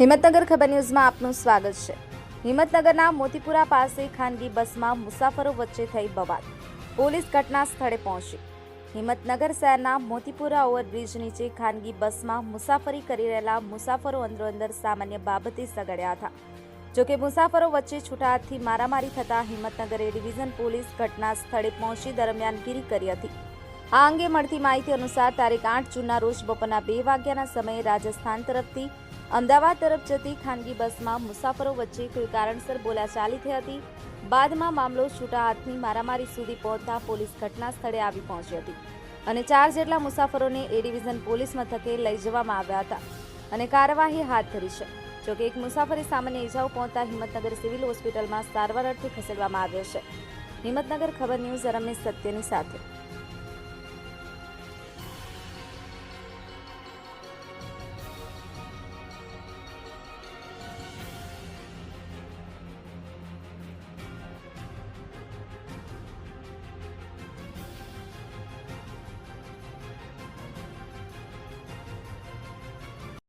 હિંમતનગર ખબર ન્યૂઝમાં આપનું સ્વાગત છે. હિંમતનગરના મોતીપુરા પાસે ખાનગી બસમાં મુસાફરો વચ્ચે થઈ બવાલ પોલીસ ઘટના સ્થળે પહોંચી. હિંમતનગર શહેરના મોતીપુરા ઓવરબ્રિજ નીચે ખાનગી બસમાં મુસાફરી કરી રહેલા મુસાફરો અંદરો અંદર સામાન્ય બાબતે સગડ્યા હતા. જોકે મુસાફરો વચ્ચે છૂટા હાથથી મારામારી થતા હિંમતનગર એ ડિવિઝન પોલીસ ઘટના સ્થળે પહોંચી દરમિયાનગીરી કરી હતી. આ અંગે મળતી માહિતી અનુસાર તારીખ આઠ જૂનના રોજ બપોરના બે વાગ્યાના સમયે રાજસ્થાન તરફથી અમદાવાદ તરફ જતી ખાનગી બસમાં મુસાફરો વચ્ચે કોઈ કારણસર બોલાચાલી થઈ હતી. બાદમાં મામલો છૂટા હાથની મારામારી સુધી પહોંચતા પોલીસ ઘટના સ્થળે આવી પહોંચી હતી અને ચાર જેટલા મુસાફરોને એ ડિવિઝન પોલીસ મથકે લઈ જવામાં આવ્યા હતા અને કાર્યવાહી હાથ ધરી છે. જોકે એક મુસાફરી સામાન્ય ઇજાઓ પહોંચતા હિંમતનગર સિવિલ હોસ્પિટલમાં સારવાર અર્થે ખસેડવામાં આવ્યો છે. હિંમતનગર ખબર ન્યૂઝ રમેશ સત્યની સાથે.